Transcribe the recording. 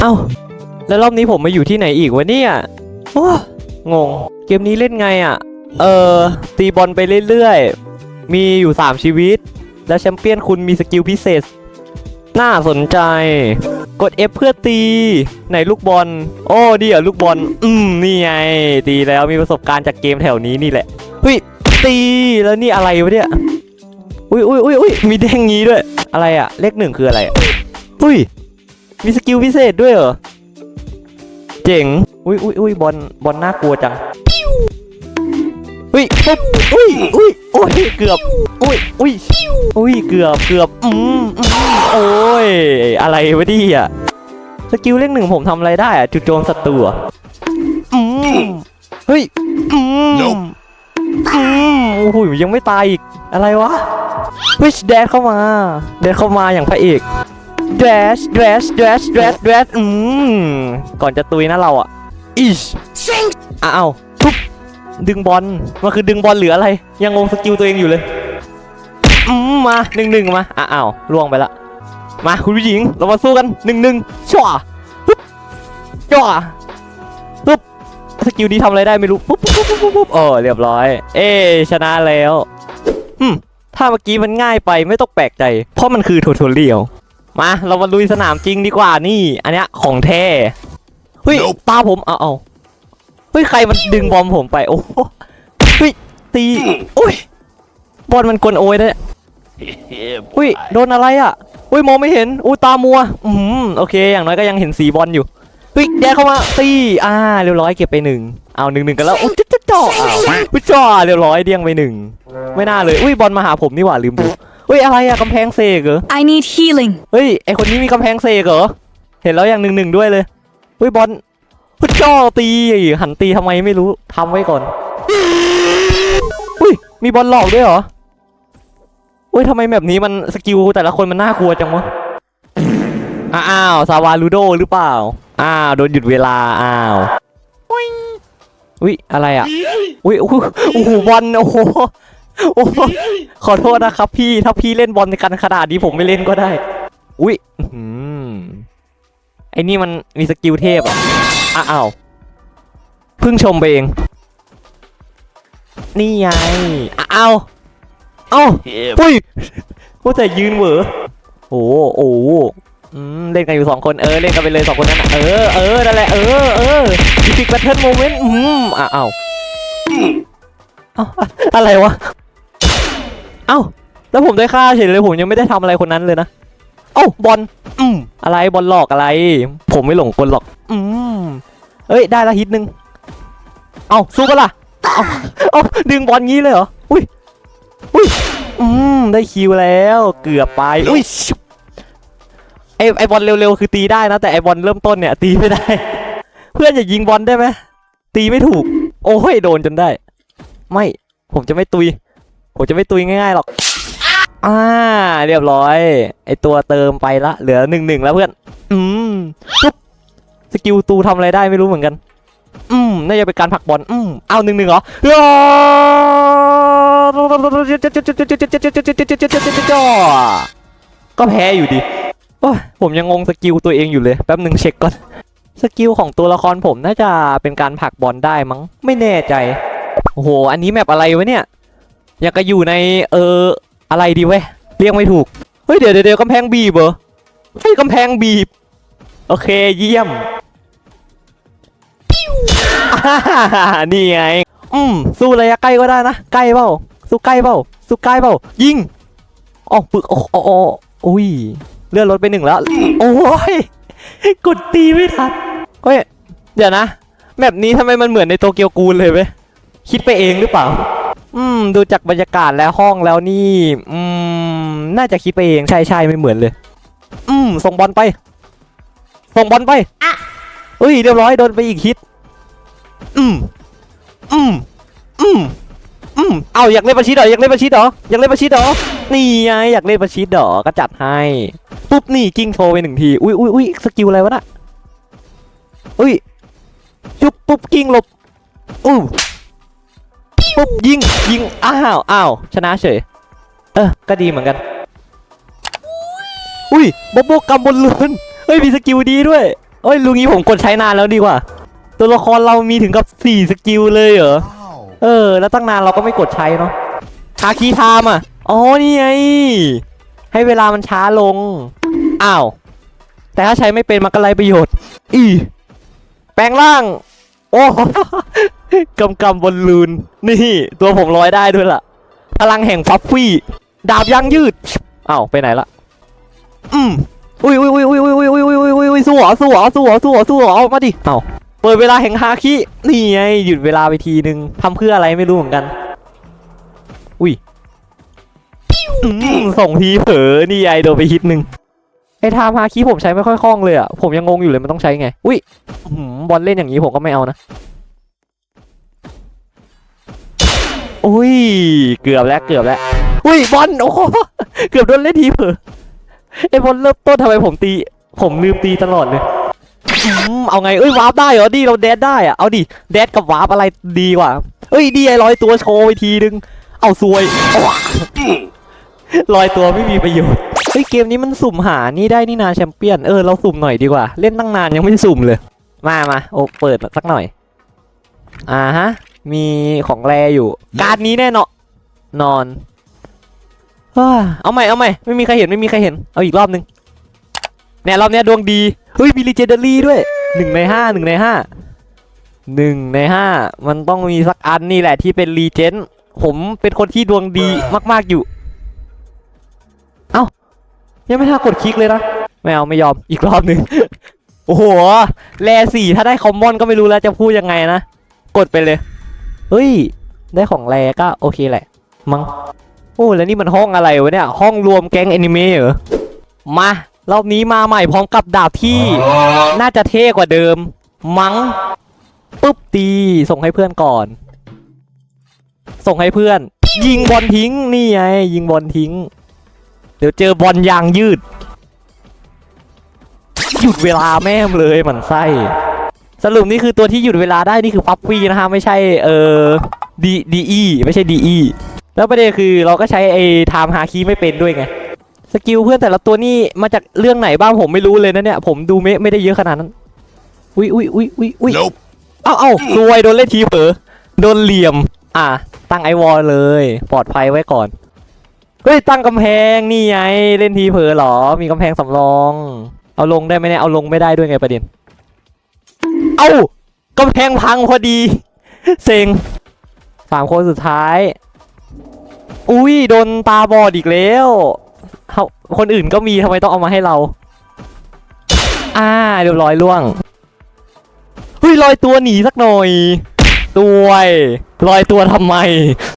เอ้า แล้วรอบนี้ผมมาอยู่ที่ไหนอีกวะเนี่ยโอ้งง เกมนี้เล่นไงอะ เออ ตีบอลไปเรื่อยๆ มีอยู่ 3 ชีวิต แล้วแชมเปี้ยนคุณมีสกิลพิเศษ น่าสนใจ กด F เพื่อตี ไหนลูกบอล โอ้ดีอะลูกบอล อืม นี่ไง ตีแล้วมีประสบการณ์จากเกมแถวนี้นี่แหละ เฮ้ย ตีแล้วนี่อะไรวะเนี่ย อุ้ยอุ้ยอุ้ยอุ้ยมีเด้งงี้ด้วย อะไรอะเลขหนึ่งคืออะไรอะอุ้ย มีสกิลพิเศษด้วยเหรอ เจ๋ง อุ้ยอุ้ยอุ้ยบอลบอลน่ากลัวจังอุ้ยปุ๊บอุ้ยอุ้ยโอ้ยเกือบอุ้ยอุ้ยอุ้ยเกือบเกือบอืมอืมโอ้ยอะไรวะดิอะสกิลเลขหนึ่งผมทำอะไรได้อะจุดโจมศัตรูอะอืมเฮ้ยอืมอืมโอ้โหยังไม่ตายอีกอะไรวะวิชแดดเข้ามาแดดเข้ามาอย่างพระเอก แดชแดชแดชแดชแดชอืมก่อนจะตุยนะเราอะอิชอ้าวปุ๊บดึงบอลมันคือดึงบอลหรืออะไร ยังงงสกิลตัวเองอยู่เลยอืมมาหนึ่งหนึ่งมาอ้าวล่วงไปละมาคุณผู้หญิงเรามาสู้กันหนึ่งหนึ่งชัวปุ๊บชัวปุ๊บสกิลนี้ทำอะไรได้ไม่รู้ปุ๊บปุ๊บปุ๊บปุ๊บปุ๊บเออเรียบร้อย เอ้ชนะแล้วอืมถ้าเมื่อกี้มันง่ายไปไม่ต้องแปลกใจ เพราะมันคือทูทอเรียล มาเรามาลุยสนามจริงดีกว่านี่ อันเนี้ยของแท้เฮ้ย Nope ตาผมเอาเอาเฮ้ยใครมันดึงบอลผมไปโอ้โหเฮ้ยตีอุ้ยบอลมันกลโอยนะเนี่ย Yeah, อุ้ยโดนอะไรอะอุ้ยมองไม่เห็นอุ้ยตามัวอืมโอเค อย่างน้อยก็ยังเห็นสีบอลอยู่เฮ้ยแดกเข้ามาตีอ่าเรียบร้อยเก็บไปหนึ่งเอาหนึ่งหนึ่งกันแล้วอุ้ยจ๊ะจ๊ะจ่ออ้าวอุ้ยจ่อเรียบร้อยเดี้ยงไปหนึ่งไม่น่าเลยอุ้ยบอลมาหาผมนี่หว่าลืมดู เฮ้ยอะไรอะกำแพงเซกเหรอ I need healing. เฮ้ยไอคนนี้มีกำแพงเซกเหรอ เห็นแล้วอย่างหนึ่งหนึ่งด้วยเลย เฮ้ยบอลพุชจ่อตีหันตีทำไมไม่รู้ทำไว้ก่อนอุ้ยมีบอลหลอกด้วยเหรออุ้ยทำไมแบบนี้มันสกิลแต่ละคนมันน่ากลัวจังวะ อ้าวซาวาลูโดหรือเปล่า อ้าวโดนหยุดเวลาอ้าวอุ้ยอะไรอะอุ้ยโอ้โหโอ้โหบอลโอ้โห โอ้โหขอโทษนะครับพี่ถ้าพี่เล่นบอลกันขนาดนี้ผมไม่เล่นก็ได้ อุ้ยอื้อหือไอ้นี่มันมีสกิลเทพอะอะอ้าวเพิ่งชมไปเอง นี่ไงอะอ้าวเอ้า yeah, อุ้ยว่าแต่ยืนเหวอโอ้โหโอ้โหอืมเล่นกันอยู่สองคนเออเล่นกันไปเลยสองคนนั้นน่ะเออเออนั่นแหละเออเอออีพิกแบทเทิลโมเมนต์อืมอะอ้าวเอ้าอะอะไรวะ เอ้า แล้วผมได้ค่าเฉยเลยผมยังไม่ได้ทำอะไรคนนั้นเลยนะเอ้าบอลอืมอะไรบอลหลอกอะไร ผมไม่หลงกลหรอก อืมเอ้ยได้ละฮิตหนึ่งเอ้าสู้กันล่ะเอ้าเอ้าดึงบอลงี้เลยเหรออุ้ยอุ้ยอืมได้คิวแล้วเกือบไปอุ้ยชุบไอไอบอลเร็วๆคือตีได้นะ แต่ไอบอลเริ่มต้นเนี่ย ตีไม่ได้ เพื่อนอย่ายิงบอลได้ไหมตีไม่ถูก โอ้ยโดนจนได้ ไม่ผมจะไม่ตุย ผมจะไม่ตุยง่ายๆหรอก อ่า เรียบร้อย ไอตัวเติมไปละ เหลือหนึ่งหนึ่งแล้วเพื่อน อืมปุ๊บสกิลตูทำอะไรได้ไม่รู้เหมือนกัน อืมน่าจะเป็นการผักบอล อืมเอาหนึ่งหนึ่งเหรอก็แพ้อยู่ดีโอ้ผมยังงงสกิลตัวเองอยู่เลย แป๊บหนึ่งเช็คก่อน สกิลของตัวละครผมน่าจะเป็นการผักบอลได้มั้ง ไม่แน่ใจ โอ้โห อันนี้แมปอะไรวะเนี่ย ยากจะอยู่ในเอออะไรดีเว้ยเรียกไม่ถูก เฮ้ยเดี๋ยวเดี๋ยวเดี๋ยวกำแพงบีบเหรอเฮ้ยกำแพงบีบ โอเคเยี่ยมนี่ไง อืมสู้ระยะใกล้ก็ได้นะ ใกล้เปล่า สู้ใกล้เปล่า สู้ใกล้เปล่า ยิงอ๋อปึกอ้โอ้โอ้อุ้ย เลื่อนรถไปหนึ่งแล้ว โอ้ย กดตีไม่ทัน เฮ้ย เดี๋ยวนะ แบบนี้ทำไมมันเหมือนในโตเกียวกูลเลยเว้ย คิดไปเองหรือเปล่า อืม ดูจากบรรยากาศและห้องแล้วนี่ อืม น่าจะคิดไปเองใช่ใช่ไม่เหมือนเลย อืม ส่งบอลไป ส่งบอลไปเฮ้ย เรียบร้อยโดนไปอีกฮิต อืม อืม อืม อืม เอาอยากเล่นประชิดเหรออยากเล่นประชิดเหรออยากเล่นประชิดเหรอ นี่ไงอยากเล่นประชิดเหรอ ก็จัดให้ ปุ๊บนี่กิ้งโชว์ไปหนึ่งที อุ้ยอุ้ยอุ้ยสกิลอะไรวะน่ะอุ้ยจุ๊บปุ๊บกิ้งหลบอู้ ปุ๊บยิงยิงอ้าวอ้าวชนะเฉย เออ ก็ดีเหมือนกัน อุ้ยโบโบกำบนเรือนเฮ้ยมีสกิลดีด้วยเอ้ยลุงนี้ผมกดใช้นานแล้วดีกว่า ตัวละครเรามีถึงกับสี่สกิลเลยเหรอเออ แล้วตั้งนานเราก็ไม่กดใช้เนาะฮาคีไทม์อะอ๋อนี่ไงให้เวลามันช้าลงอ้าวแต่ถ้าใช้ไม่เป็นมันก็ไรประโยชน์ อี แปลงร่าง โอ้ กำกำบนลูน นี่ ตัวผมลอยได้ด้วยล่ะ พลังแห่งฟัฟฟี่ ดาบยางยืดอ้าวไปไหนละอืมอุ้ยอุ้ยอุ้ยอุ้ยอุ้ยอุ้ยอุ้ยอุ้ยอุ้ยอุ้ยสู้หรอสู้หรอสู้หรอสู้หรอสู้หรอเอามาดิเอ้าเปิดเวลาแห่งฮาคินี่ไงหยุดเวลาไปทีนึงทำเพื่ออะไรไม่รู้เหมือนกัน อุ้ยส่งทีเผลอนี่ไอโดนไปฮิตหนึ่งไอ้ไทม์ฮาคิผมใช้ไม่ค่อยคล่องเลยอะผมยังงงอยู่เลยมันต้องใช้ไง อุ้ยบอลเล่นอย่างนี้ผมก็ไม่เอานะ อุ้ย เกือบแล้วเกือบแล้ว อุ้ยบอลโอ้โหเกือบโดนเล่นทีเผลอไอ้บอลเริ่มต้นทำไมผมตี ผมลืมตีตลอดเลยเอาไงเอ้ยวาร์ปได้เหรอดีเราแดดได้อะเอาดิแดดกับวาร์ปอะไรดีกว่าเอ้ยดีไอ้ลอยตัวโชว์ไปทีนึง เอาซวยลอยตัวไม่มีประโยชน์เฮ้ยเกมนี้มันสุ่มหานี่ได้นี่นาแชมเปี้ยนเออเราสุ่มหน่อยดีกว่า เล่นตั้งนานยังไม่สุ่มเลย มามาโอ้เปิดสักหน่อยอ่าฮะ มีของแรอยู่ การดนี้แน่นอนนอนเฮ้ยเอาใหม่เอาใหม่ไม่มีใครเห็นไม่มีใครเห็นเอาอีกรอบนึงเนี่ยรอบเนี้ยดวงดีเฮ้ยมีลีเจนเดอรี่ด้วยหนึ่งในห้าหนึ่งในห้าหนึ่งในห้ามันต้องมีสักอันนี่แหละที่เป็นรีเจนผมเป็นคนที่ดวงดีมาก ๆอยู่ เอ้ายังไม่ท่ากดคลิกเลยนะไม่เอาไม่ยอมอีกรอบหนึ่งโอ้โหแลสี่ถ้าได้คอมมอนก็ไม่รู้แล้วจะพูดยังไงนะ กดไปเลย เฮ้ย ได้ของแรก็โอเคแหละ มัง้ง โอ้ แล้วนี่มันห้องอะไรวะเนี่ย ห้องรวมแก๊งแอนิเมะเหรอ มา รอบนี้มาใหม่พร้อมกับดาบที่ น่าจะเท่กว่าเดิม มัง้ง ปุ๊บตี ส่งให้เพื่อนก่อน ส่งให้เพื่อน ยิงบอลทิ้ง นี่ไง ยิงบอลทิ้ง เดี๋ยวเจอบอลยางยืด หยุดเวลาแม่มเลยหมันไส้ สรุปนี่คือตัวที่หยุดเวลาได้นี่คือฟัฟฟี่นะฮะไม่ใช่เออดีดีอีไม่ใช่ดีอีแล้วประเด็นคือเราก็ใช้ไอ้ไทม์ฮาคีไม่เป็นด้วยไงสกิลเพื่อนแต่ละตัวนี่มาจากเรื่องไหนบ้างผมไม่รู้เลยนะเนี่ยผมดูไม่ไม่ได้เยอะขนาดนั้นอุ้ยอุ้ยอุ้ยอุ้ยอุ้ย Nope. เอ้าเอ้าซวยโดนเล่นทีเผลอโดนเหลี่ยม อะตั้งไอวอลเลย ปลอดภัยไว้ก่อนเฮ้ยตั้งกำแพงนี่ไงเล่นทีเผลอเหรอมีกำแพงสำรอง เอาลงได้ไหมเนี่ยเอาลงไม่ได้ด้วยไงประเด็น เอ้ากำแพงพังพอดี เซ็งสามคนสุดท้าย อุ้ยโดนตาบอดอีกแล้วเขาคนอื่นก็มีทำไมต้องเอามาให้เรา อ่าเรียบร้อยล่วงเฮ้ยลอยตัวหนีสักหน่อยตัวยลอยตัวทำไม